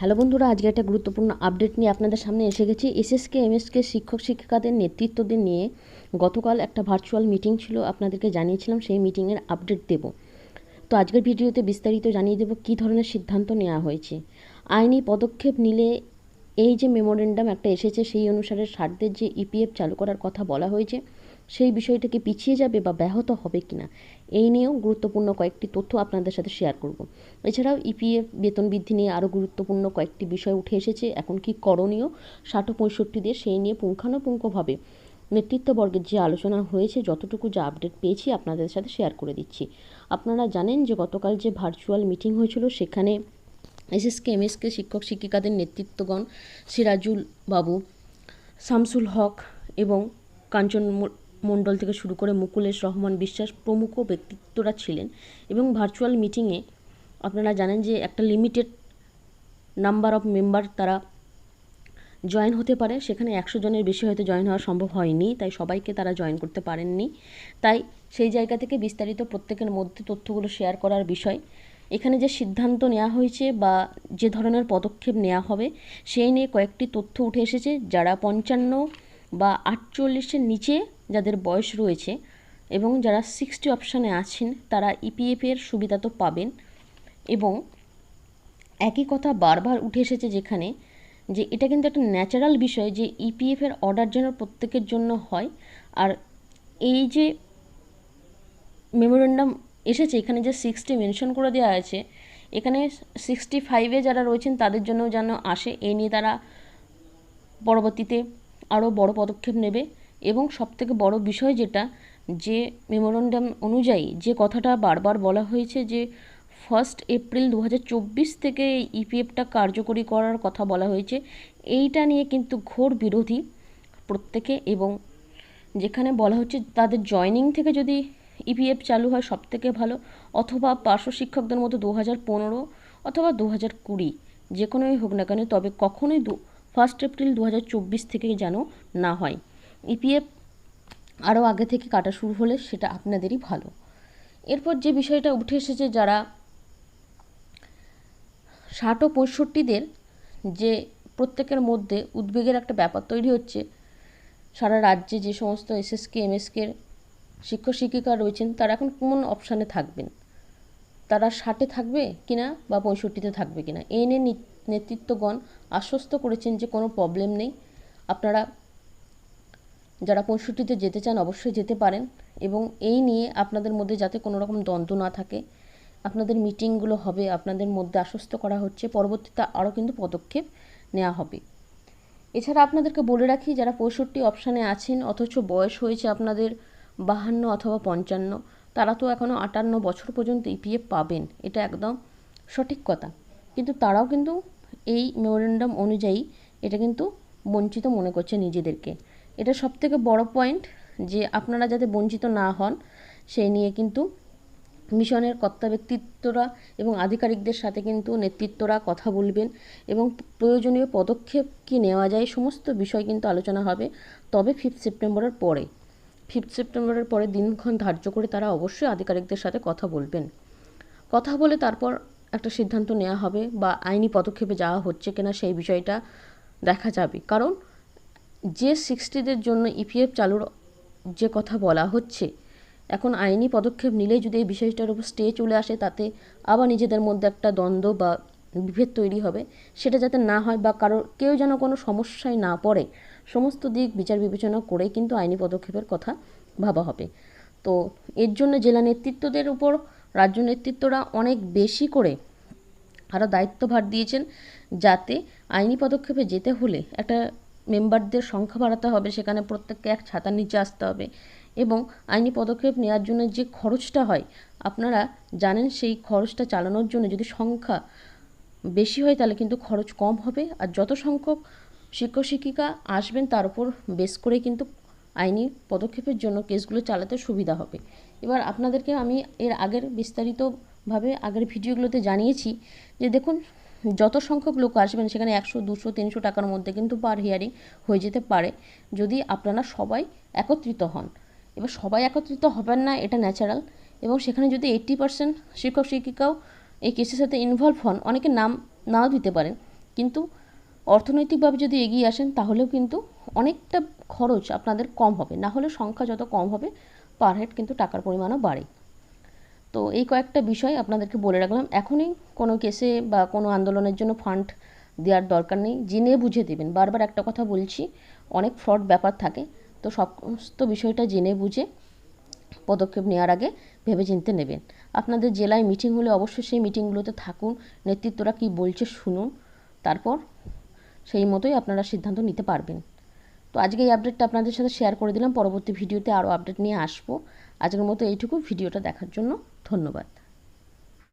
Hello বন্ধুরা, আজকে একটা গুরুত্বপূর্ণ আপডেট নিয়ে আপনাদের সামনে এসে গেছি। এসএসকে এমএসকে শিক্ষক শিক্ষিকাদের নেতৃত্বদের নিয়ে গতকাল একটা ভার্চুয়াল মিটিং ছিল, আপনাদেরকে জানিয়েছিলাম, সেই মিটিংয়ের আপডেট দেব। তো আজকের ভিডিওতে বিস্তারিত জানিয়ে দেব, কী ধরনের সিদ্ধান্ত নেওয়া হয়েছে। আইনি পদক্ষেপ নিলে এই যে মেমোরেন্ডাম একটা এসেছে, সেই অনুসারে সারদের যে ইপিএফ চালু করার কথা বলা হয়েছে, সেই বিষয়টাকে পিছিয়ে যাবে বা ব্যাহত হবে কি না এই নিয়েও গুরুত্বপূর্ণ কয়েকটি তথ্য আপনাদের সাথে শেয়ার করব। এছাড়াও ইপিএফ বেতন বৃদ্ধি নিয়ে আরও গুরুত্বপূর্ণ কয়েকটি বিষয় উঠে এসেছে, এখন কি করণীয়, ষাট পঁয়ষট্টি দিয়ে সেই নিয়ে পুঙ্খানুপুঙ্খভাবে নেতৃত্ববর্গের যে আলোচনা হয়েছে, যতটুকু যা আপডেট পেয়েছি আপনাদের সাথে শেয়ার করে দিচ্ছি। আপনারা জানেন যে গতকাল যে ভার্চুয়াল মিটিং হয়েছিল, সেখানে এসএসকে, এমএসকে শিক্ষক শিক্ষিকাদের নেতৃত্বগণ সিরাজুল বাবু, শামসুল হক এবং কাঞ্চন মণ্ডল থেকে শুরু করে মুকুলেশ রহমান বিশ্বাস প্রমুখ ব্যক্তিত্বরা ছিলেন এবং ভার্চুয়াল মিটিংয়ে আপনারা জানেন যে একটা লিমিটেড নাম্বার অফ মেম্বার তারা জয়েন হতে পারে। সেখানে একশো জনের বেশি হয়তো জয়েন হওয়া সম্ভব হয়নি, তাই সবাইকে তারা জয়েন করতে পারেননি। তাই সেই জায়গা থেকে বিস্তারিত প্রত্যেকের মধ্যে তথ্যগুলো শেয়ার করার বিষয় এখানে যে সিদ্ধান্ত নেওয়া হয়েছে বা যে ধরনের পদক্ষেপ নেওয়া হবে, সেই নিয়ে কয়েকটি তথ্য উঠে এসেছে। যারা পঞ্চান্ন বা আটচল্লিশের নিচে যাদের বয়স রয়েছে এবং যারা সিক্সটি অপশানে আছেন, তারা ইপিএফের সুবিধা তো পাবেন। এবং একই কথা বারবার উঠে এসেছে যেখানে যে এটা কিন্তু একটা ন্যাচারাল বিষয় যে ইপিএফের অর্ডার যেন প্রত্যেকের জন্য হয়। আর এই যে মেমোরেন্ডাম এসেছে, এখানে যে সিক্সটি মেনশন করে দেওয়া আছে, এখানে সিক্সটি ফাইভে যারা রয়েছেন তাদের জন্য যেন আসে এই নিয়ে তারা পরবর্তীতে আরও বড় পদক্ষেপ নেবে। এবং সবথেকে বড় বিষয় যেটা, যে মেমোরেন্ডাম অনুযায়ী যে কথাটা বারবার বলা হয়েছে যে ফার্স্ট এপ্রিল দু হাজার চব্বিশ থেকে ইপিএফটা কার্যকরী করার কথা বলা হয়েছে, এইটা নিয়ে কিন্তু ঘোর বিরোধী প্রত্যেকে। এবং যেখানে বলা হচ্ছে তাদের জয়নিং থেকে যদি ইপিএফ চালু হয় সব থেকে ভালো, অথবা পার্শ্ব শিক্ষকদের মতো দু হাজার পনেরো অথবা দু হাজার কুড়ি, যে কোনোই হোক না কেন, তবে কখনোই দু ফার্স্ট এপ্রিল দু হাজার চব্বিশ থেকে যেন না হয়। ইপিএফ আরও আগে থেকে কাটা শুরু হলে সেটা আপনাদেরই ভালো। এরপর যে বিষয়টা উঠে এসেছে, যারা ষাট ও পঁয়ষট্টিদের যে প্রত্যেকের মধ্যে উদ্বেগের একটা ব্যাপার তৈরি হচ্ছে, সারা রাজ্যে যে সমস্ত এসএসকে এমএসকের শিক্ষক শিক্ষিকা রয়েছেন, তারা এখন কোন অপশানে থাকবেন? তারা ষাটে থাকবে কিনা বা পঁয়ষট্টিতে থাকবে কিনা? এই নিয়ে নেতৃত্বগণ আশ্বস্ত করেছেন যে কোনো প্রবলেম নেই। আপনারা যারা পঁয়ষট্টিতে যেতে চান অবশ্যই যেতে পারেন এবং এই নিয়ে আপনাদের মধ্যে যাতে কোনো রকম দ্বন্দ্ব না থাকে, আপনাদের মিটিংগুলো হবে, আপনাদের মধ্যে আশ্বস্ত করা হচ্ছে, পরবর্তীতে আরও কিন্তু পদক্ষেপ নেওয়া হবে। এছাড়া আপনাদেরকে বলে রাখি, যারা পঁয়ষট্টি অপশানে আছেন অথচ বয়স হয়েছে আপনাদের বাহান্ন অথবা পঞ্চান্ন। তারা তো এখনও আটান্ন বছর পর্যন্ত ইপিএফ পাবেন, এটা একদম সঠিক কথা। কিন্তু তারাও কিন্তু এই মেমোরেন্ডাম অনুযায়ী এটা কিন্তু বঞ্চিত মনে করছে নিজেদেরকে। এটা সবথেকে বড় পয়েন্ট যে আপনারা যাতে বঞ্চিত না হন সেই নিয়ে কিন্তু মিশনের কর্তা ব্যক্তিত্বরা এবং আধিকারিকদের সাথে কিন্তু নেতৃত্বরা কথা বলবেন এবং প্রয়োজনীয় পদক্ষেপ কি নেওয়া যায়, সমস্ত বিষয় কিন্তু আলোচনা হবে তবে ফিফথ সেপ্টেম্বরের পরে। ফিফথ সেপ্টেম্বরের পরে দিনক্ষণ ধার্য করে তারা অবশ্যই আধিকারিকদের সাথে কথা বলবেন। কথা বলে তারপর একটা সিদ্ধান্ত নেওয়া হবে বা আইনি পদক্ষেপে যাওয়া হচ্ছে কিনা সেই বিষয়টা দেখা যাবে। কারণ যে সিক্সটিদের জন্য ইপিএফ চালুর যে কথা বলা হচ্ছে, এখন আইনি পদক্ষেপ নিলে যদি এই বিষয়টার উপর স্টে চলে আসে, তাতে আবার নিজেদের মধ্যে একটা দ্বন্দ্ব বা বিভেদ তৈরি হবে, সেটা যাতে না হয় বা কারোর কেউ যেন কোনো সমস্যায় না পড়ে সমস্ত দিক বিচার বিবেচনা করে কিন্তু আইনি পদক্ষেপের কথা ভাবা হবে। তো এর জন্য জেলা নেতৃত্বদের উপর রাজ্য নেতৃত্বরা অনেক বেশি করে আরও দায়িত্বভার দিয়েছেন যাতে আইনি পদক্ষেপে যেতে হলে একটা মেম্বারদের সংখ্যা বাড়াতে হবে, সেখানে প্রত্যেককে এক ছাতার নিচে আসতে হবে এবং আইনি পদক্ষেপ নেওয়ার জন্য যে খরচটা হয়, আপনারা জানেন সেই খরচটা চালানোর জন্য যদি সংখ্যা বেশি হয় তাহলে কিন্তু খরচ কম হবে আর যত সংখ্যক শিক্ষক শিক্ষিকা আসবেন, তার উপর বেস করে কিন্তু আইনি পদক্ষেপের জন্য কেসগুলো চালাতে সুবিধা হবে। এবার আপনাদেরকে আমি এর আগের বিস্তারিতভাবে আগের ভিডিওগুলোতে জানিয়েছি যে দেখুন, যত সংখ্যক লোক আসবেন, সেখানে একশো, দুশো, তিনশো টাকার মধ্যে কিন্তু পার হিয়ারিং হয়ে যেতে পারে যদি আপনারা সবাই একত্রিত হন। এবার সবাই একত্রিত হবেন না, এটা ন্যাচারাল এবং সেখানে যদি এইট্টি পার্সেন্ট শিক্ষক শিক্ষিকাও এই কেসের সাথে ইনভলভ হন, অনেকে নাম নাও দিতে পারেন। কিন্তু অর্থনৈতিকভাবে যদি এগিয়ে আসেন, তাহলেও কিন্তু অনেকটা খরচ আপনাদের কম হবে। না হলে সংখ্যা যত কম হবে পার হেড কিন্তু টাকার পরিমাণও বাড়ে। তো এই কয়েকটা বিষয় আপনাদেরকে বলে রাখলাম। এখনই কোনো কেসে বা কোনো আন্দোলনের জন্য ফান্ড দেওয়ার দরকার নেই। জেনে বুঝে দেবেন। বারবার একটা কথা বলছি, অনেক ফ্রড ব্যাপার থাকে। তো সমস্ত বিষয়টা জেনে বুঝে পদক্ষেপ নেওয়ার আগে ভেবেচিন্তে নেবেন। আপনাদের জেলায় মিটিং হলে অবশ্যই সেই মিটিংগুলোতে থাকুন। নেতৃত্বরা কী বলছে শুনুন। তারপর সেই মতোই আপনারা সিদ্ধান্ত নিতে পারবেন। তো আজকে এই আপডেটটা আপনাদের সাথে শেয়ার করে দিলাম। পরবর্তী ভিডিওতে আরও আপডেট নিয়ে আসব। আজকের মতো এইটুকু। ভিডিওটা দেখার জন্য ধন্যবাদ।